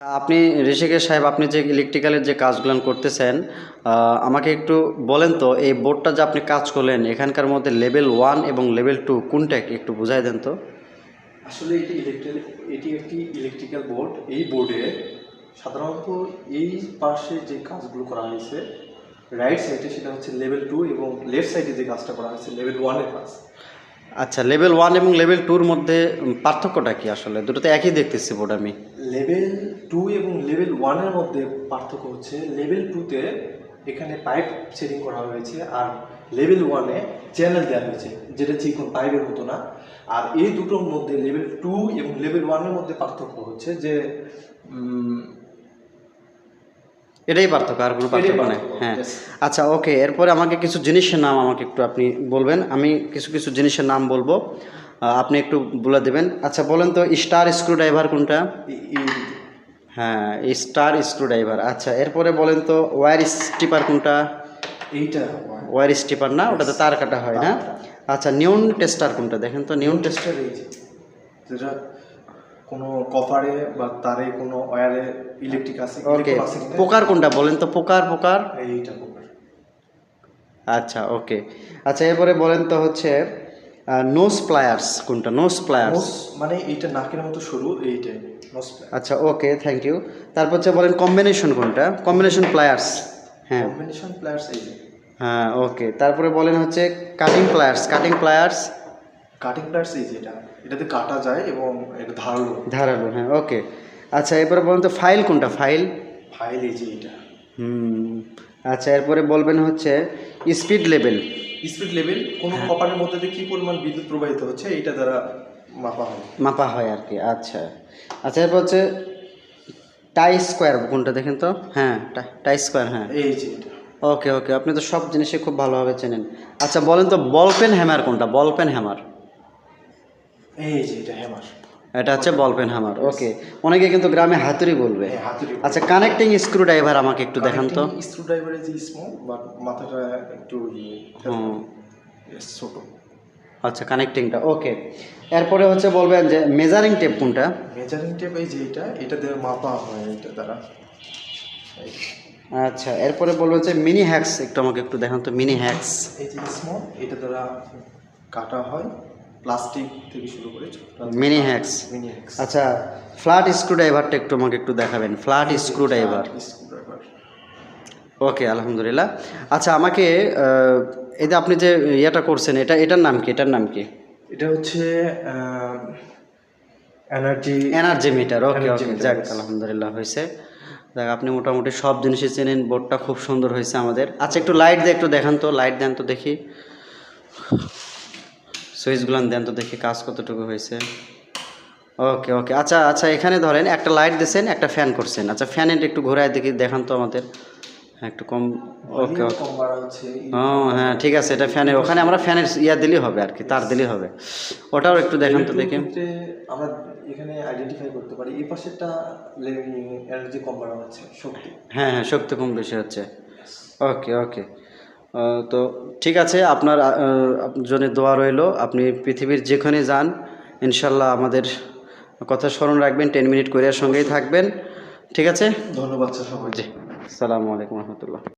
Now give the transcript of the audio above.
আপনি ঋষিকেশ সাহেব আপনি যে ইলেকট্রিক্যালের যে কাজগুলো করতেছেন আমাকে একটু বলেন তো এই বোর্ডটা যে আপনি কাজ করলেন এখানকার মধ্যে লেভেল ওয়ান এবং লেভেল টু কোনটা একটু বুঝাই দেন তো? আসলে এটি ইলেকট্রিক এটি একটি ইলেকট্রিক্যাল বোর্ড এই বোর্ডে সাধারণত এই পাশে যে কাজগুলো করা হয়েছে রাইট সাইডে সেটা হচ্ছে লেভেল টু এবং লেফট সাইডে যে কাজটা করা হয়েছে লেভেল ওয়ানের কাজ। আচ্ছা লেভেল ওয়ান এবং লেভেল টুর মধ্যে পার্থক্যটা কি আসলে? দুটোতে একই দেখতেছি বোর্ড আমি। লেভেল টু এবং লেভেল ওয়ানের মধ্যে পার্থক্য হচ্ছে। লেভেল টুতে এখানে পাইপ সেটিং করা হয়েছে আর লেভেল ওয়ানে চ্যানেল দেওয়া হয়েছে যেটা চিকন পাইপের মতো না। আর এই দুটোর মধ্যে লেভেল টু এবং লেভেল ওয়ানের মধ্যে পার্থক্য হচ্ছে যে এটাই পার্থক্য আর কোনো পার্থক্য নেই। হ্যাঁ। আচ্ছা ওকে এরপরে আমাকে কিছু জিনিসের নাম আমাকে একটু আপনি বলবেন। আমি কিছু কিছু জিনিসের নাম বলব। আপনি একটু বলে দেবেন। আচ্ছা বলেন তো স্টার স্ক্রু ড্রাইভার কোনটা। হ্যাঁ স্টার স্ক্রু ড্রাইভার আচ্ছা এরপরে বলেন তো ওয়্যার স্টিপার কোনটা? এইটা। ওয়্যার স্টিপার না? ওটাতে তার কাটা হয় না? আচ্ছা নিউন টেস্টার কোনটা? দেখেন তো নিউন টেস্টার এই যেটা কোনো কপারে বা তারে কোনো ওয়্যারে ইলেকট্রিক আছে ওকে পোকার কোনটা? বলেন তো পোকার পোকার। এইটা পোকার। আচ্ছা ওকে। আচ্ছা এরপরে বলেন তো হচ্ছে নোস প্লায়ার্স কোনটা? নোস প্লায়ার্স মানে এইটা নাকের মতো সরু এইটাই আচ্ছা ওকে থ্যাংক ইউ তারপর হচ্ছে বলেন কম্বিনেশন কোনটা? কম্বিনেশন প্লায়ার্স হ্যাঁ। কম্বিনেশন প্লেয়ার্স এই হ্যাঁ ওকে তারপরে বলেন হচ্ছে cutting pliers cutting pliers cutting pliers এই যে এটা। এটাতে কাটা যায় এবং এটা ধারালো। ধারালো হ্যাঁ ওকে আচ্ছা এরপরে বলেন তো ফাইল কোনটা? ফাইল ফাইল এই যে এটা হুম। আচ্ছা এরপরে বলবেন হচ্ছে স্পিড লেভেল স্পিড লেভেল কোনো কপারের মধ্যে দিয়ে কি পরিমাণ বিদ্যুৎ প্রবাহিত হচ্ছে এইটা দ্বারা মাপা হয়। মাপা হয় আর কি আচ্ছা। আচ্ছা এরপর হচ্ছে টাই স্কোয়ার কোনটা দেখেন তো? হ্যাঁ টাই স্কোয়ার হ্যাঁ। এই যে ওকে ওকে আপনি তো সব জিনিসই খুব ভালোভাবে চেনেন। আচ্ছা বলেন তো বল পেন হ্যামার কোনটা? Ball pen hammer. এই যে এটা হ্যামার। এটা হচ্ছে বল পেন হ্যামার ওকে অনেকে কিন্তু গ্রামে হাতুড়ি বলবে। হ্যাঁ আচ্ছা কানেক্টিং স্ক্রু ড্রাইভার আমাকে একটু দেখান তো। স্ক্রু ড্রাইভারের যে স্মল বাট মাথাটা একটু ইয়ে। ছোট। আচ্ছা কানেক্টিংটা ওকে এরপরে হচ্ছে বলবেন যে মেজারিং টেপ কোনটা? মেজারিং টেপ এই যে এটা এটা দিয়ে মাপা হয় এটা দ্বারা। আচ্ছা এরপরে বলব যে মিনি হ্যাক্স একটু আমাকে একটু দেখান তো মিনি হ্যাক্স এই যে স্মল এটা দ্বারা কাটা হয়। প্লাস্টিক থেকে শুরু করে মিনি হ্যাক্স মিনি আচ্ছা ফ্ল্যাট স্ক্রু ড্রাইভারটা একটু আমাকে একটু দেখাবেন। ফ্ল্যাট স্ক্রু ড্রাইভার ওকে আলহামদুলিল্লাহ। আচ্ছা আমাকে যে আপনি যে ইয়েটা করছেন এটা এটার নাম কি? এটার নাম কি? এটা হচ্ছে energy energy meter okay okay যাক আলহামদুলিল্লাহ হয়েছে। দেখ আপনি মোটামুটি সব জিনিসই চেনেন বোর্ডটা খুব সুন্দর হয়েছে আমাদের। আচ্ছা একটু লাইট দিয়ে একটু দেখান তো লাইট দেন তো দেখি। সুইচগুলো দেন তো দেখি কাজ কতটুকু হয়েছে। ওকে ওকে। আচ্ছা আচ্ছা এখানে ধরেন একটা লাইট দিয়েছেন একটা ফ্যান করছেন। আচ্ছা ফ্যানের একটু ঘোরায় দেখি দেখান তো আমাদের। হ্যাঁ একটু কম ওকে ওকে। কম বাড়া হচ্ছে ও হ্যাঁ ঠিক আছে এটা ফ্যানের ওখানে আমরা ফ্যানের ইয়া দিলেই হবে আর কি তার দিলেই হবে। ওটাও একটু দেখান তো দেখি। আমরা এখানে আইডেন্টিফাই করতে পারি এই পাশেরটা এনার্জি কম বাড়া হচ্ছে শক্তি। হ্যাঁ হ্যাঁ শক্তি কম বেশি হচ্ছে। ওকে ওকে। তো ঠিক আছে আপনার জন্য দোয়া রইল। আপনি পৃথিবীর যেখানে যান ইনশাল্লাহ আমাদের কথা স্মরণ রাখবেন টেন মিনিট করিয়ার সঙ্গেই থাকবেন। ঠিক আছে? ধন্যবাদ স্যার সবাই জি। সালামু আলাইকুম রহমতুল্লাহ।